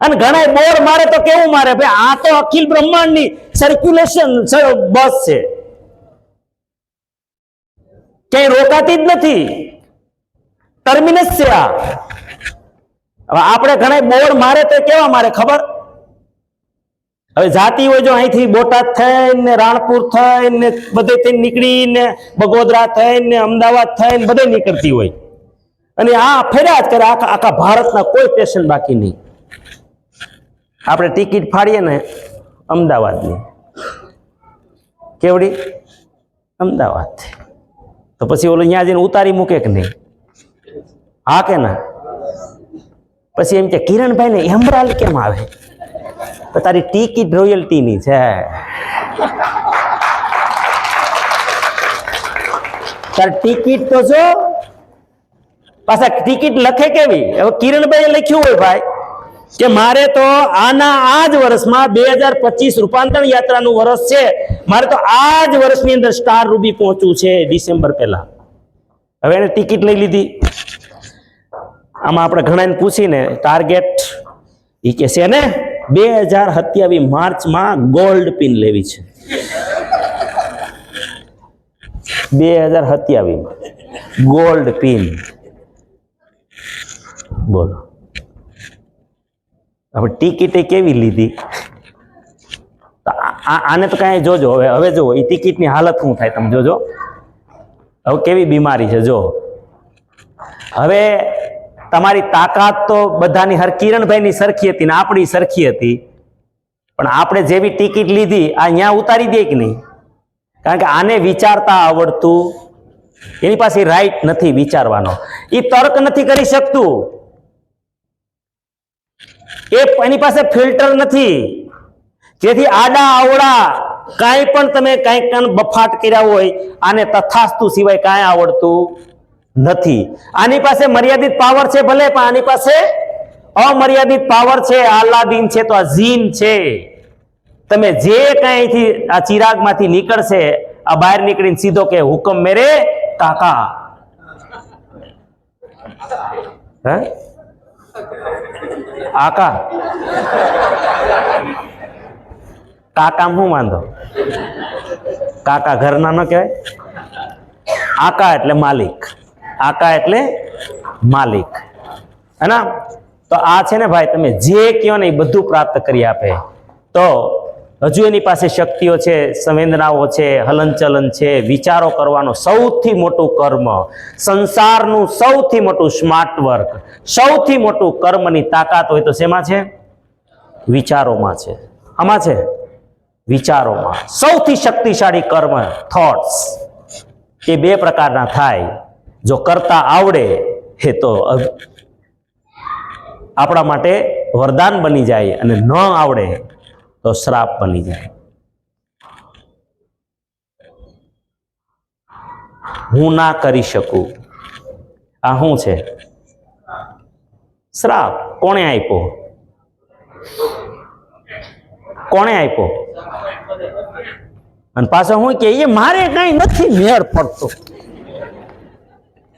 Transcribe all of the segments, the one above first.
અને ઘણા બોર મારે તો કેવું મારે? ભાઈ, આ તો અખિલ બ્રહ્માંડની સર્ક્યુલેશન બસ છે. ક્યાંય રોકાતી જ નથી. ટર્મિનસ છે આ. હવે આપણે ઘણા બોર મારે તો કેવા મારે, ખબર? હવે જાતી હોય જો અહીંથી બોટાદ થઈને, રાણપુર થઈને, બધે બધેથી નીકળીને બગોદરા થઈને, અમદાવાદ થઈને બધે નીકળતી હોય. અને આ ફેર્યા જ કરે, આખા આખા ભારતના કોઈ સ્ટેશન બાકી નહીં. આપણે ટિકિટ ફાડીએ ને અમદાવાદની. કેવડી? અમદાવાદ તો પછી ઓલો ત્યાં જઈને ઉતારી મૂકે કે નહીં? હા કે ના? પછી એમ કે કિરણભાઈ ને એમરાલ કેમ આવે? તો તારી ટિકિટ રોયલ્ટીની છે. તારી ટિકિટ તો જો, પાછા ટિકિટ લખે કેવી? હવે કિરણભાઈએ લખ્યું હોય ભાઈ. કે મારે તો આના આ જ વર્ષમાં બે હજાર પચીસ રૂપાંતરણ યાત્રાનું વર્ષ છે. મારે તો આ જ વર્ષની અંદર સ્ટાર રૂબી પહોંચવું છે ડિસેમ્બર પહેલા. હવે એને ટિકિટ લઈ લીધી. આમાં આપણે ઘણાને પૂછીને ટાર્ગેટ એ કે છે ને, બે હજાર સત્યાવીસ માર્ચમાં ગોલ્ડ પિન લેવી છે. બે હજાર સત્યાવીસમાં ગોલ્ડ પિન. બોલો. હવે ટિકિટે કેવી લીધી? આને તો કાંઈ જોજો. હવે હવે જોવો એ ટિકિટની હાલત શું થાય તમે જોજો. હવે કેવી બીમારી છે જો હવે તમારી તાકાત તો બધાની હર કિરણભાઈની સરખી હતી ને આપણી સરખી હતી. પણ આપણે જેવી ટિકિટ લીધી, આ અહીંયા ઉતારી દે કે નહીં? કારણ કે આને વિચારતા આવડતું. એની પાસે રાઈટ નથી વિચારવાનો. એ તર્ક નથી કરી શકતું. એ એની પાસે ફિલ્ટર નથી. જેથી આડા આવડા કાંઈ પણ તમે કાંઈક કાંઈ બફાટ કર્યા હોય, આને તથાસ્તુ સિવાય કાંઈ આવડતું નથી. આની પાસે મર્યાદિત પાવર છે ભલે, પણ આની પાસે અમર્યાદિત પાવર છે. આલાદીન છે તો આ ઝીન છે. તમે જે કાંઈથી આ ચિરાગમાંથી નીકળશે, આ બહાર નીકળીને સીધો કે હુકમ મેરે કાકા. હે? આકા. કાકા શું વાંધો? કાકા ઘરના ન કહેવાય? આકા એટલે માલિક. આકા એટલે માલિક. હે તો આ છે ને ભાઈ, તમે જે કહો ને એ બધું પ્રાપ્ત કરી આપે. તો હજુ એની પાસે શક્તિઓ છે, સંવેદનાઓ છે, હલનચલન છે, વિચારો કરવાનો સૌથી મોટું કર્મ. સંસારનું સૌથી મોટું સ્માર્ટ વર્ક સૌથી મોટું કર્મની તાકાત હોય તો શેમાં છે? વિચારોમાં છે. આમાં છે? વિચારોમાં. સૌથી શક્તિશાળી કર્મ થોટ્સ એ બે પ્રકારના થાય. જો કરતા આવડે એ તો આપણા માટે વરદાન બની જાય અને ન આવડે. તો શ્રાપ બની જાય. હું ના કરી શકું. આ શું છે? શ્રાપ. કોણે આપ્યો? કોણે આપ્યો? અને પાછો હું કે એ મારે કઈ નથી મેળ પડતો.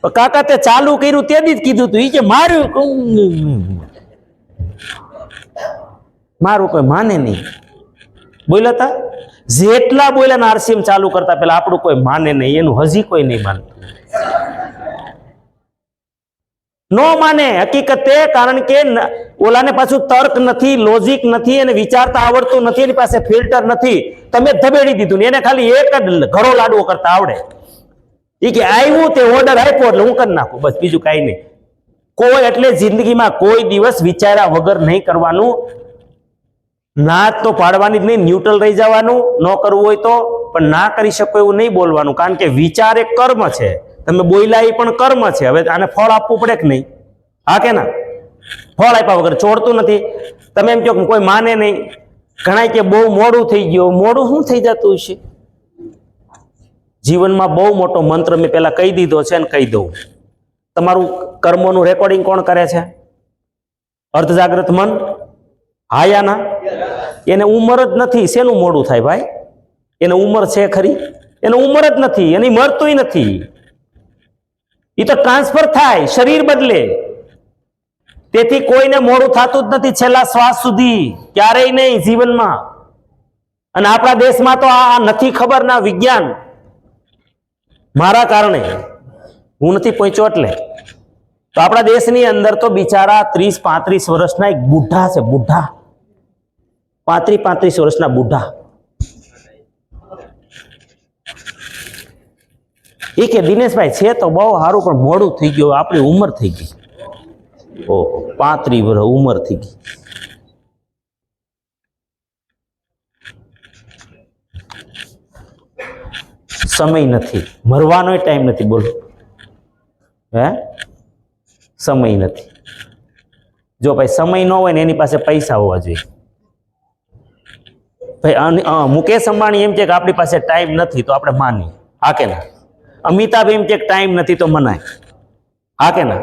કાકા તે ચાલુ કર્યું તે દી જ કીધું તું એ કે મારું મારું કોઈ માને નહીં. બોલ્યા તા? જેટલા બોલ્યા આરસીએમ ચાલુ કરતા પેલા આપણું કોઈ માને નહીં, એનું હજી કોઈ નહીં માનતું. નો માને, હકીકત તે કારણ કે ઓલાને પાછું તર્ક નથી લોજિક નથી અને વિચારતા આવડતું નથી, એની પાસે ફિલ્ટર નથી. તમે ધબેડી દીધું ને એને ખાલી એક જ ઘરો લાડવો કરતા આવડે. એ કે આવ્યું તે ઓર્ડર આપ્યો એટલે હું કરી નાખું, બસ બીજું કાંઈ નહીં. કોઈ એટલે જિંદગીમાં કોઈ દિવસ વિચાર્યા વગર નહીં કરવાનું. ના તો પાડવાની જ નહીં ન્યુટ્રલ રહી જવાનું, ન કરવું હોય તો, પણ ના કરી શકો એવું નહીં બોલવાનું, કારણ કે વિચાર એક કર્મ છે. તમે બોલ્યા એ પણ કર્મ છે. હવે આને ફળ આપવું પડે કે નહીં? હા કે ના? ફળ આપ્યા વગર છોડતું નથી. તમે એમ કહો કોઈ માને નહીં. ઘણા કે બહુ મોડું થઈ ગયું. મોડું શું થઈ જતું હશે? જીવનમાં બહુ મોટો મંત્ર મેં પહેલા કહી દીધો છે અને કહી દઉં. તમારું કર્મોનું રેકોર્ડિંગ કોણ કરે છે? અર્ધજાગ્રત મન? હાયાના? એને ઉંમર જ નથી. શેનું મોડું થાય ભાઈ? એને ઉંમર છે ખરી? એને ઉંમર જ નથી. એની મરતુંય નથી. એ તો ટ્રાન્સફર થાય, શરીર બદલે. તેથી કોઈને મોડું થતું જ નથી છેલ્લા શ્વાસ સુધી. ક્યારેય નહીં જીવનમાં. અને આપણા દેશમાં તો આ નથી ખબર ના વિજ્ઞાન. મારા કારણે. હું નથી પહોંચ્યો એટલે. તો આપણા દેશની અંદર તો બિચારા ત્રીસ પાંત્રીસ વર્ષના એક બુઢા છે, બુઢા. પાંત્રીસ પાંત્રીસ વર્ષના બુઢા. એ કે, દિનેશભાઈ, છે તો બહુ સારું, પણ મોડું થઈ ગયું, આપણી ઉંમર થઈ ગઈ. ઓહો પાંત્રી વર્ષ ઉંમર થઈ ગઈ. સમય નથી. મરવાનો ટાઈમ નથી, બોલો. હે? સમય નથી. જો ભાઈ, સમય ન હોય ને એની પાસે પૈસા હોવા જોઈએ. ભાઈ મુકેશ અંબાણી એમ છે કે આપણી પાસે ટાઈમ નથી, તો આપણે માનીએ. હા કે ના? અમિતાભ એમ છે કે ટાઈમ નથી, તો મનાય. હા કે ના?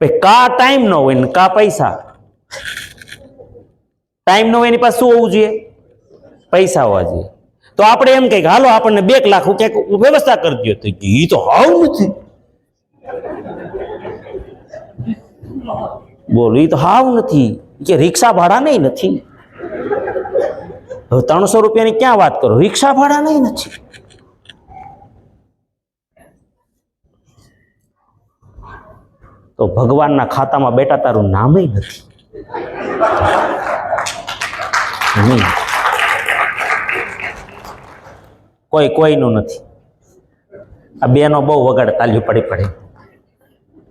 ભાઈ, કા ટાઈમ ન હોય ને કા પૈસા? ટાઈમ ન હોય એની પાસે શું હોવું જોઈએ? પૈસા હોવા જોઈએ. તો આપણે એમ કહીએ હાલો, આપણને બે લાખ ક્યાંક વ્યવસ્થા કરી દો તો એ તો હાવ નથી. બોલો એ તો હાવ નથી. કે રિક્ષા ભાડા નહીં નથી. હવે ત્રણસો રૂપિયાની ક્યાં વાત કરો? રિક્ષા ભાડા નહીં નથી તો ભગવાનના ખાતામાં બેટા તારું નામ નથી. કોઈ કોઈનું નથી. આ બેનો બહુ વગાડ તાલ્યું પડી પડે.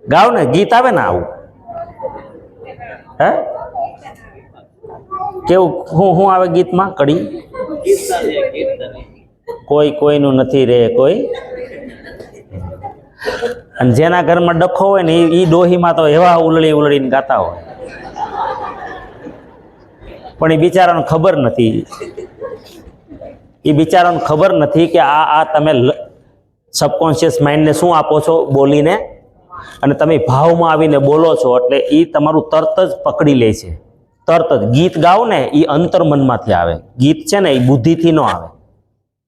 ગાવ ને ગીત આવે ને આવું? હે? કેવું, હું હું આવે ગીતમાં? કડી? કોઈ, કોઈનું નથી રે, કોઈ. અને જેના ઘરમાં ડખો હોય ને એ ડોહીમાં તો એવા ઉલળી ઉલળીને ગાતા હોય. પણ એ બિચારાને ખબર નથી. એ બિચારાને ખબર નથી કે આ આ તમે સબકોન્શિયસ માઇન્ડને શું આપો છો બોલીને? અને તમે ભાવમાં આવીને બોલો છો, એટલે એ તમારું તરત જ પકડી લે છે. તરત જ ગીત ગાઓ ને એ અંતર્મનમાંથી આવે. ગીત છે ને એ બુદ્ધિથી ન આવે.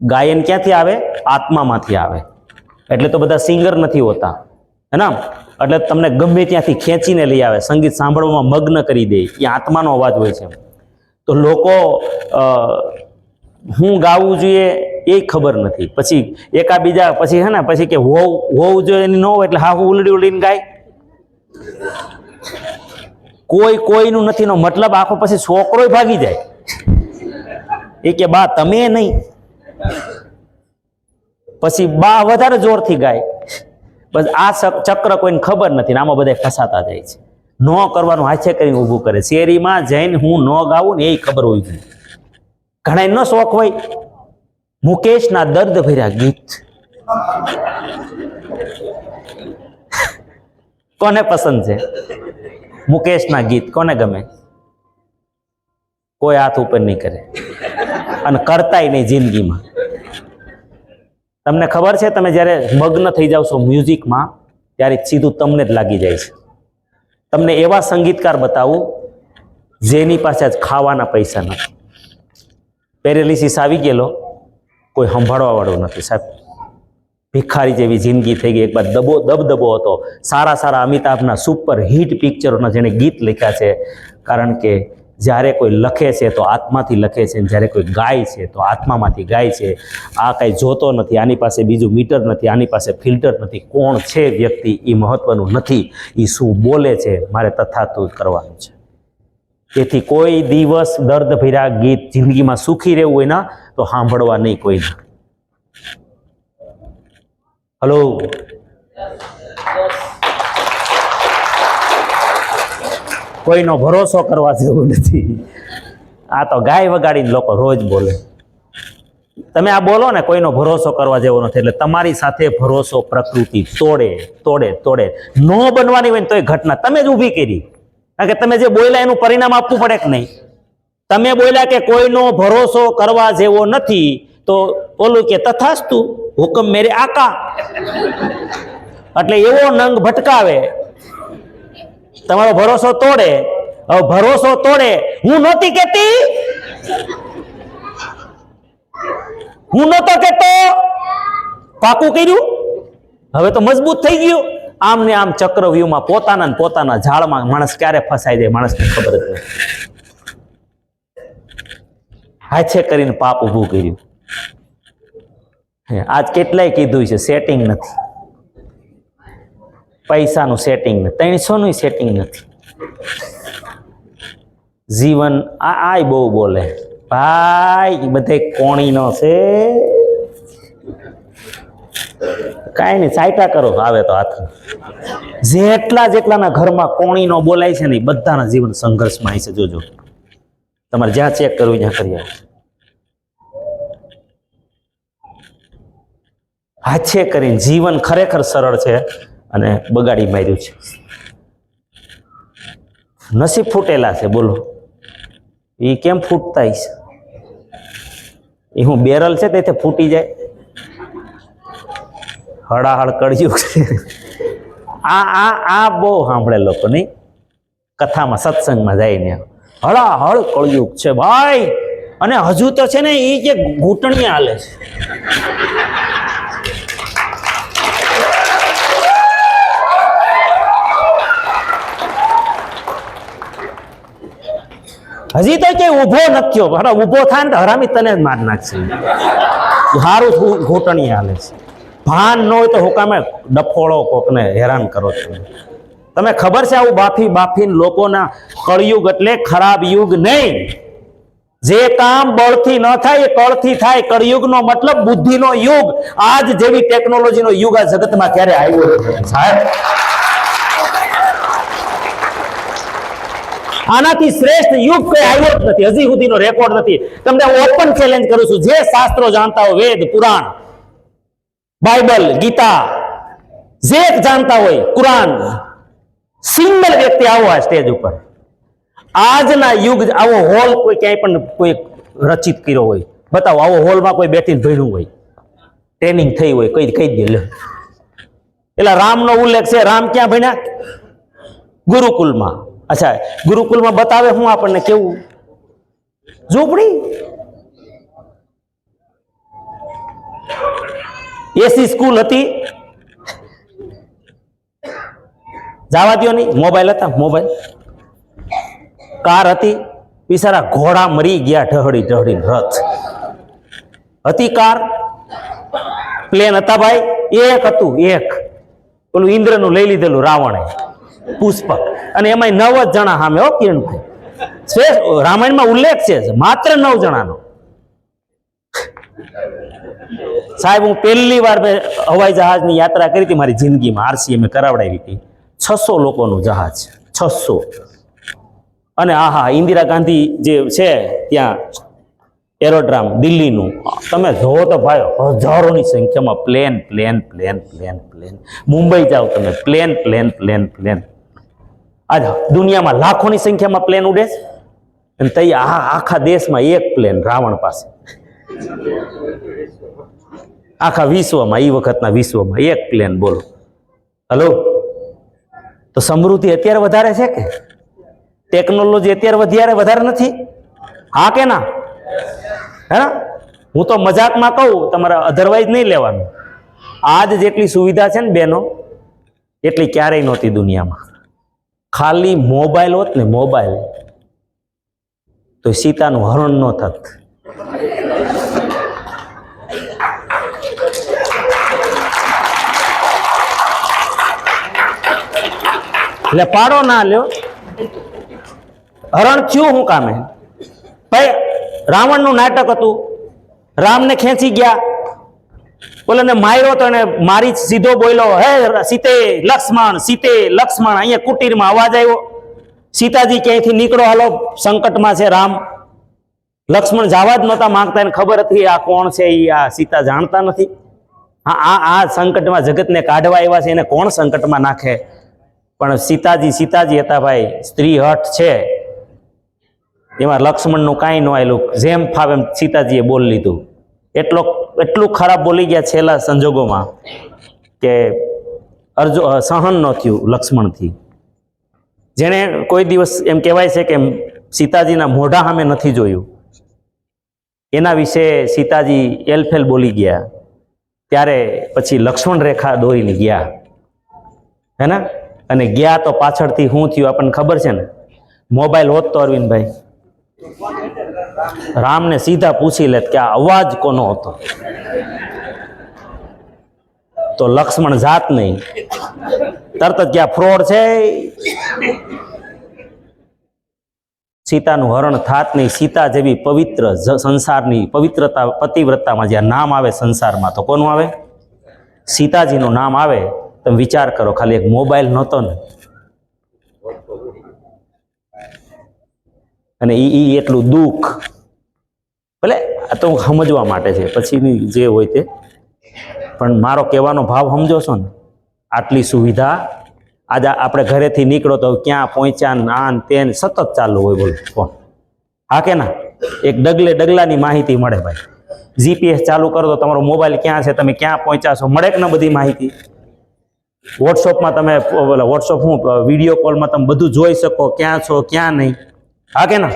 ગાયન ક્યાંથી આવે? આત્મામાંથી આવે. એટલે તો બધા સિંગર નથી હોતા. હે એટલે તમને ગમે ત્યાંથી ખેંચીને લઈ આવે. સંગીત સાંભળવામાં મગ્ન કરી દે. એ આત્માનો અવાજ હોય છે તો લોકો હું ગાવું જોઈએ એ ખબર નથી. પછી એકા બીજા પછી હે ને પછી કે હોવ, હોવું જોઈએ એની ન હોય એટલે હા હું ઉલડી ઉલડીને ગાય. કોઈ કોઈનું નથી નો મતલબ આખો પછી છોકરો ભાગી જાય. એ કે બા, તમે નહીં. પછી બા વધારે જોરથી ગાય. બસ આ ચક્ર કોઈને ખબર નથી આમાં બધા ફસાતા જાય છે. ન કરવાનું હાથે કરીને ઊભું કરે. શેરીમાં જઈને હું ન ગાવું ને એ ખબર હોવી જોઈએ ઘણા ન શોખ હોય. મુકેશના દર્દ ભર્યા ગીત. કોને પસંદ છે? મુકેશના ગીત કોને ગમે? કોઈ હાથ ઉપર નહીં કરે. અને કરતાય નહીં જિંદગીમાં. તમને ખબર છે, તમે જ્યારે મગ્ન થઈ જાવ છો મ્યુઝિકમાં, ત્યારે સીધું તમને જ લાગી જાય છે. તમને એવા સંગીતકાર બતાવું, જેની પાસે જ ખાવાના પૈસા નથી. પેરેલિસિસ આવી ગયેલો, કોઈ સંભાળવાવાળો નથી. સાહેબ ભિખારી જેવી જિંદગી થઈ ગઈ. એક બાદ દબો દબદબો હતો. સારા સારા અમિતાભના સુપર હિટ પિક્ચરોના જેણે ગીત લખ્યા છે. કારણ કે જ્યારે કોઈ લખે છે તો આત્માથી લખે છે જ્યારે કોઈ ગાય છે તો આત્મામાંથી ગાય છે. આ કાંઈ જોતો નથી. આની પાસે બીજું મીટર નથી. આની પાસે ફિલ્ટર નથી. કોણ છે વ્યક્તિ એ મહત્વનું નથી. એ શું બોલે છે? મારે તથાતું કરવાનું છે. તેથી કોઈ દિવસ દર્દ ભર્યા ગીત જિંદગીમાં સુખી રહેવું હોય ના તો સાંભળવા નહીં કોઈને. હલો કોઈનો ભરોસો કરવા જેવું નથી. આ તો ગાય વગાડીને લોકો રોજ બોલે. તમે આ બોલો ને, કોઈનો ભરોસો કરવા જેવો નથી. એટલે તમારી સાથે ભરોસો પ્રકૃતિ તોડે તોડે તોડે. નો બનવાની હોય ને એ ઘટના. તમે જ ઊભી કરી. કારણ કે તમે જે બોલ્યા એનું પરિણામ આપવું પડે કે નહીં? તમે બોલ્યા કે કોઈનો ભરોસો કરવા જેવો નથી. તો ઓલું કે તથાસ્તુ, હુકમ મેરે આકા. એટલે એવો નંગ ભટકાવે. તમારો ભરોસો તોડે. ભરોસો તોડે. હું નહોતી કેતી હું નહોતો કેતો પાકું કર્યું? હવે તો મજબૂત થઈ ગયું. આમ ને આમ ચક્રવ્યૂહમાં પોતાના ને પોતાના ઝાડમાં માણસ ક્યારે ફસાઈ જાય માણસને ખબર જ હાથે કરીને પાપ ઊભું કર્યું. આજ કેટલાય કીધું છે સેટિંગ નથી. પૈસાનું સેટિંગ નથી, ત્રણસોનું સેટિંગ નથી. જીવન, આ આય બહુ બોલે. ભાઈ બધે કોણીનો છે. કાંઈ નહીં, સાયટા કરો, આવે તો હાથ. જેટલા જેટલાના ઘરમાં કોણીનો બોલાય છે ને બધાના જીવન સંઘર્ષમાં આવી છે જોજો. તમારે જ્યાં ચેક કરવું ત્યાં કરી હાથે કરીને જીવન ખરેખર સરળ છે અને બગાડી માર્યું છે. નસીબ ફૂટેલા છે, બોલો. એ કેમ ફૂટતા છે એ હું બેરલ છે તેથી ફૂટી જાય. હળાહળ કળિયુગ છે આ આ આ બહુ સાંભળે લોકોની કથામાં, સત્સંગમાં જઈને હળાહળ કળિયુગ છે ભાઈ. અને હજુ તો છે ને એ જે ઘૂંટણી હાલે છે. હજી તો કે ઊભો નથી હવે ઊભો થાય ને હરામી તને જ માર નાખશે. સારું ઘૂંટણી હાલે છે. ભાન ન હોય તો હુકામે ડફોળો કોકને હેરાન કરો છો. તમે ખબર છે આવું બાફી બાફીને લોકોના કળયુગ એટલે ખરાબ યુગ નહીં. જે કામ બળથી ન થાય એ કળથી થાય. કળયુગનો મતલબ બુદ્ધિનો યુગ. આજ જેવી ટેકનોલોજીનો યુગ આ જગતમાં ક્યારે આવ્યો. સાહેબ આનાથી શ્રેષ્ઠ યુગ કઈ આવ્યો જ નથી. હજી સુધીનો રેકોર્ડ નથી. તમને ઓપન ચેલેન્જ કરું છું. જે શાસ્ત્રો જાણતા હોય વેદ, પુરાણ, બાઇબલ, ગીતા, જે જાણતા હોય, કુરાન, સિંગલ વ્યક્તિ આવો આ સ્ટેજ ઉપર. આજના યુગ, આવો હોલ કોઈ ક્યાંય પણ કોઈ રચિત કર્યો હોય. બતાવો, આવો હોલમાં કોઈ બેઠીને ભણ્યું હોય. ટ્રેનિંગ થઈ હોય, કઈ કહી દે એટલે રામનો ઉલ્લેખ છે, રામ ક્યાં ભણ્યા? ગુરુકુલમાં. અચ્છા, ગુરુકુલમાં બતાવે હું આપણને કેવું? ઝૂંપડી? એસી સ્કૂલ હતી. જવા દ્યો નહીં, મોબાઈલ હતા, મોબાઈલ. કાર હતી. બિચારા ઘોડા મરી ગયા ઢહડી ઢહડી રથ. હતી કાર. પ્લેન હતા ભાઈ, એક હતું, એક. પેલું ઇન્દ્રનું લઈ લીધેલું રાવણે. પુષ્પક. અને એમાં નવ જ જણા સામે, હો કિરણભાઈ શ્રેષ્ઠ રામાયણમાં ઉલ્લેખ છે માત્ર નવ જણાનો. સાહેબ, હું પહેલી વાર મેં હવાઈ જહાજની યાત્રા કરી હતી. મારી જિંદગીમાં આરસી મેં કરાવડાવી હતી. છસો લોકોનું જહાજ. છસો. અને આ હા ઇન્દિરા ગાંધી જે છે ત્યાં, એરોડ્રામ, દિલ્હીનું. તમે જોવો તો ભાઈ, હજારોની સંખ્યામાં plane plane plane plane plane. Mumbai જાઓ તમે, પ્લેન પ્લેન પ્લેન પ્લેન. આજ દુનિયામાં લાખોની સંખ્યામાં પ્લેન ઉડે છે. અને તઈ આ આખા દેશમાં એક પ્લેન રાવણ પાસે. આખા વિશ્વમાં એ વખતના વિશ્વમાં એક પ્લેન બોલો. હલો તો સમૃદ્ધિ અત્યારે વધારે છે કે? ટેકનોલોજી અત્યારે વધારે વધારે નથી? હા કે ના? હે હું તો મજાકમાં કહું, તમારે અધરવાઇઝ નહીં લેવાનું. આજ જેટલી સુવિધા છે ને બેનો, એટલી ક્યારેય નહોતી દુનિયામાં. ખાલી મોબાઈલ હોત ને મોબાઈલ, તો સીતાનું હરણ ન થત. એટલે પાડો ના લ્યો. હરણ થયું હું કામે. ભાઈ, રાવણનું નાટક હતું. રામને ખેંચી ગયા. બોલે માર્યો તો એને મારી સીધો બોલ્યો, હે સીતે લક્ષ્મણ સીતે લક્ષ્મણ. અહીંયા કુટીરમાં અવાજ આવ્યો. સીતાજી ક્યાંયથી નીકળો? હાલો, સંકટમાં છે રામ. લક્ષ્મણ જવા જ નહોતા માંગતા, એને ખબર હતી આ કોણ છે એ આ સીતા જાણતા નથી. હા, આ આ સંકટમાં જગતને કાઢવા આવ્યા છે, એને કોણ સંકટમાં નાખે? પણ સીતાજી સીતાજી હતા ભાઈ, સ્ત્રી હઠ છે. એમાં લક્ષ્મણનું કાંઈ ન આવેલું જેમ ફાવે એમ સીતાજીએ બોલ લીધું. એટલો એટલું ખરાબ બોલી ગયા છેલ્લા સંજોગોમાં કે અર્જુ સહન ન થયું લક્ષ્મણથી. જેણે કોઈ દિવસ એમ કહેવાય છે કે સીતાજીના મોઢા સામે નથી જોયું. એના વિશે સીતાજી એલફેલ બોલી ગયા. ત્યારે પછી લક્ષ્મણ રેખા દોરીને ગયા. હે ને? અને ગયા તો પાછળથી શું થયું આપણને ખબર છે ને? મોબાઈલ હોત તો અરવિંદભાઈ. રામને સીધા પૂછી લેત કે આ અવાજ કોનો હતો? તો લક્ષ્મણ જાત નહીં. તરત જ ક્યાં ફ્રોડ છે સીતાનું હરણ થાત નહીં. સીતા જેવી પવિત્ર સંસારની પવિત્રતા, પતિવ્રતામાં જ્યાં નામ આવે સંસારમાં, તો કોનું આવે? સીતાજીનું નામ આવે. તમે વિચાર કરો, ખાલી એક મોબાઈલ નહોતો ને. અને એ એટલું દુઃખ. ભલે, આ તો સમજવા માટે છે, પછીની જે હોય તે. પણ મારો કહેવાનો ભાવ સમજો છો ને? આટલી સુવિધા, આજે આપણે ઘરેથી નીકળો તો ક્યાં પહોંચ્યા ને તેન સતત ચાલુ હોય બોલો, ફોન. હા કે ના? એક ડગલે ડગલાની માહિતી મળે ભાઈ. જીપીએસ ચાલુ કરો તો તમારો મોબાઈલ ક્યાં છે, તમે ક્યાં પહોંચ્યા છો, મળે કે ના બધી માહિતી? વોટ્સઅપમાં તમે વોટ્સઅપ હું વીડિયો કોલમાં તમે બધું જોઈ શકો, ક્યાં છો, ક્યાં નહીં? હા કે ના?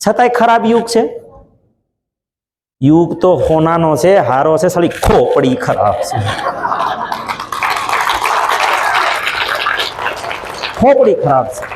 છતાંય ખરાબ યુગ છે. યુગ તો હોનાનો છે, હારો છે, સાલી ખોપડી ખરાબ છે. ખોપડી ખરાબ છે.